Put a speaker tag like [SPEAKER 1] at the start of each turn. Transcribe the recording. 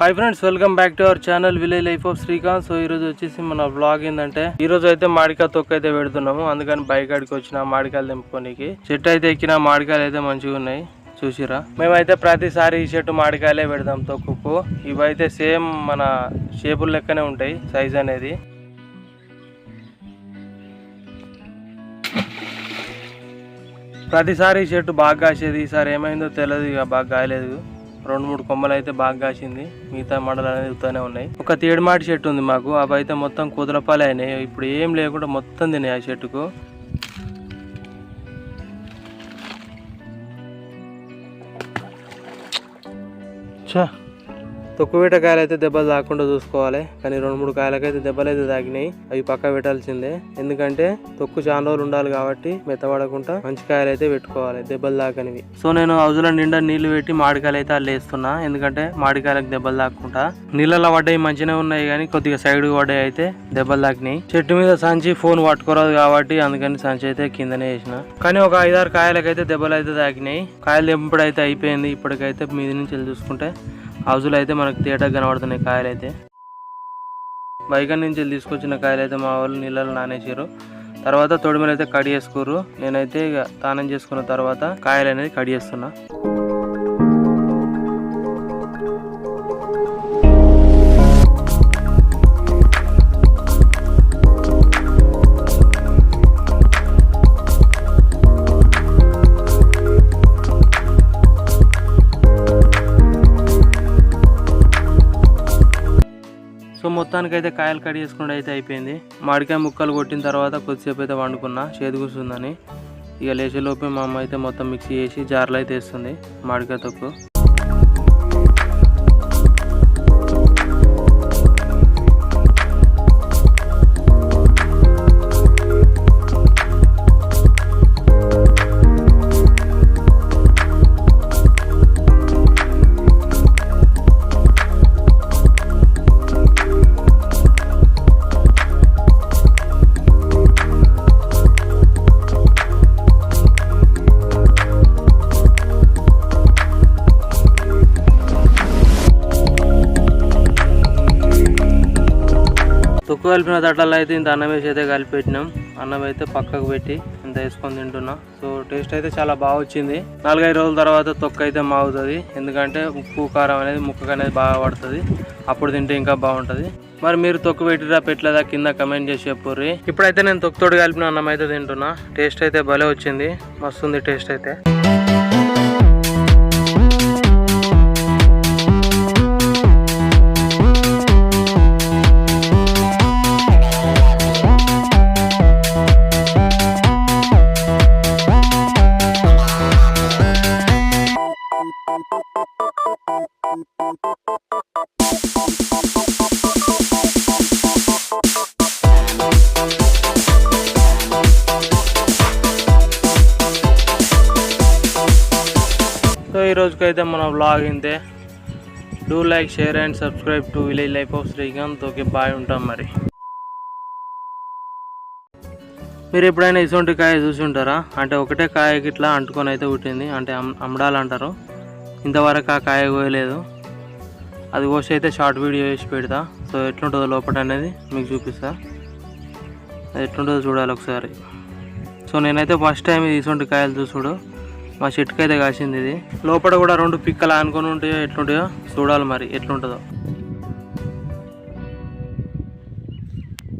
[SPEAKER 1] Hi friends welcome back to our channel village life of Srikanth so ఈ రోజు వచ్చేసి మన బ్లాగ్ ఏంటంటే ఈరోజు అయితే మాడికాయ తొక్క అయితే పెడుతున్నాము. అందుకని బైక్ అడికి వచ్చిన మాడికాయలు తెంపుకోనికి. చెట్టు అయితే ఎక్కిన మాడికాయలు అయితే మంచిగా ఉన్నాయి. చూసిరా? మేమైతే ప్రతిసారి ఈ చెట్టు మాడికాయలే పెడతాం తొక్కుకు. ఇవైతే సేమ్ మన షేపుల లెక్కనే ఉంటాయి సైజ్ అనేది. ప్రతిసారి ఈ చెట్టు బాగా కాసేది ఈసారి ఏమైందో తెలియదు ఇక బాగా కాయలేదు. రెండు మూడు కొమ్మలు అయితే బాగా కాసింది. మిగతా మండలు అనేది ఉత్తనే ఉన్నాయి. ఒక తేడుమాటి చెట్టు ఉంది మాకు. అవి అయితే మొత్తం కుదరపాలే అయినాయి. ఇప్పుడు ఏం లేకుండా మొత్తం తినాయి ఆ చెట్టుకు. తొక్కు తొక్కువేట కాయలు అయితే దెబ్బలు తాకుండా చూసుకోవాలి. కానీ రెండు మూడు కాయలకైతే దెబ్బలు అయితే తాగినాయి. అవి పక్క పెట్టాల్సిందే. ఎందుకంటే తొక్కు చాలా రోజులు ఉండాలి కాబట్టి మెత్తబడకుండా మంచి కాయలు అయితే పెట్టుకోవాలి దెబ్బలు తాకనివి సో నేను హౌజ్లో నిండా నీళ్ళు పెట్టి మామిడికాయలు అయితే అల్లేస్తున్నా ఎందుకంటే మామిడికాయలకు దెబ్బలు తాకుండా నీళ్ళలో పడ్డాయి మంచిగా ఉన్నాయి కానీ కొద్దిగా సైడ్ పడ్డాయి అయితే దెబ్బలు తాకినాయి చెట్టు మీద సంచి ఫోన్ పట్టుకోరాదు కాబట్టి అందుకని సంచి అయితే కిందనే వేసిన. కానీ ఒక ఐదారు కాయలకైతే దెబ్బలు అయితే తాకినాయి కాయలు తెంపుడు అయితే అయిపోయింది. ఇప్పటికైతే మీద నుంచి వెళ్ళి చూసుకుంటే హౌజులు అయితే మనకు తేటగా కనబడుతున్నాయి కాయలు అయితే బైక్ నుంచి తీసుకొచ్చిన కాయలు అయితే మా వాళ్ళు నీళ్ళలో నానేసారు తర్వాత తొడిమలు అయితే కడి చేసుకోరు నేనైతే ఇక చేసుకున్న తర్వాత కాయలు అనేది కడి సో మొత్తానికి అయితే కాయలు కట్ చేసుకుంటే అయితే అయిపోయింది. మామిడికాయ ముక్కలు కొట్టిన తర్వాత కొద్దిసేపు అయితే వండుకున్నా. చేతి కూర్చుందని. ఇక లేచేలోపే మా అమ్మ అయితే మొత్తం మిక్సీ చేసి జార్లో అయితే వేస్తుంది మామిడికాయ తొక్కు. తొక్కు కలిపిన తట్టలు అయితే ఇంత అన్నం వేసి అయితే కలిపి పెట్టినాం అన్నం అయితే పక్కకు పెట్టి ఇంత వేసుకొని తింటున్నా. సో టేస్ట్ అయితే చాలా బాగా వచ్చింది. నాలుగైదు రోజుల తర్వాత తొక్కు అయితే మాగుతుంది. ఎందుకంటే ఉప్పు కారం అనేది ముక్కకు అనేది బాగా పడుతుంది. అప్పుడు తింటే ఇంకా బాగుంటుంది. మరి మీరు తొక్కు పెట్టిరా పెట్టలేదా కింద కమెంట్ చేసి చెప్పుర్రి. ఇప్పుడైతే నేను తొక్కుతోడు కలిపిన అన్నం అయితే తింటున్నా. టేస్ట్ అయితే భలే వచ్చింది. మస్తుంది టేస్ట్ అయితే. ఈ రోజుకైతే మన బ్లాగ్ ఇంతే. Do like share and subscribe to village life of Srikanth okay bye ఉంటాం మరి. మీరు ఎప్పుడైనా ఇటువంటి కాయ చూసి ఉంటారా అంటే ఒకటే కాయకి ఇట్లా అంటుకొని అయితే పుట్టింది. అంటే అమ్మడాలంటారు ఇంతవరకు ఆ కాయ కోయలేదు. అది కోసి అయితే షార్ట్ వీడియో చేసి పెడతా. సో ఎట్లుంటుందో లోపల అనేది మీకు చూపిస్తా. అది ఎట్లుంటుందో చూడాలి ఒకసారి. సో నేనైతే ఫస్ట్ టైం ఇది ఇటువంటి కాయలు చూసుడు. మా చెట్టుకు అయితే కాసింది ఇది. లోపల కూడా రెండు పిక్కలు ఆనుకొని ఉంటాయో ఎట్లుంటాయో చూడాలి మరి ఎట్లుంటుందో.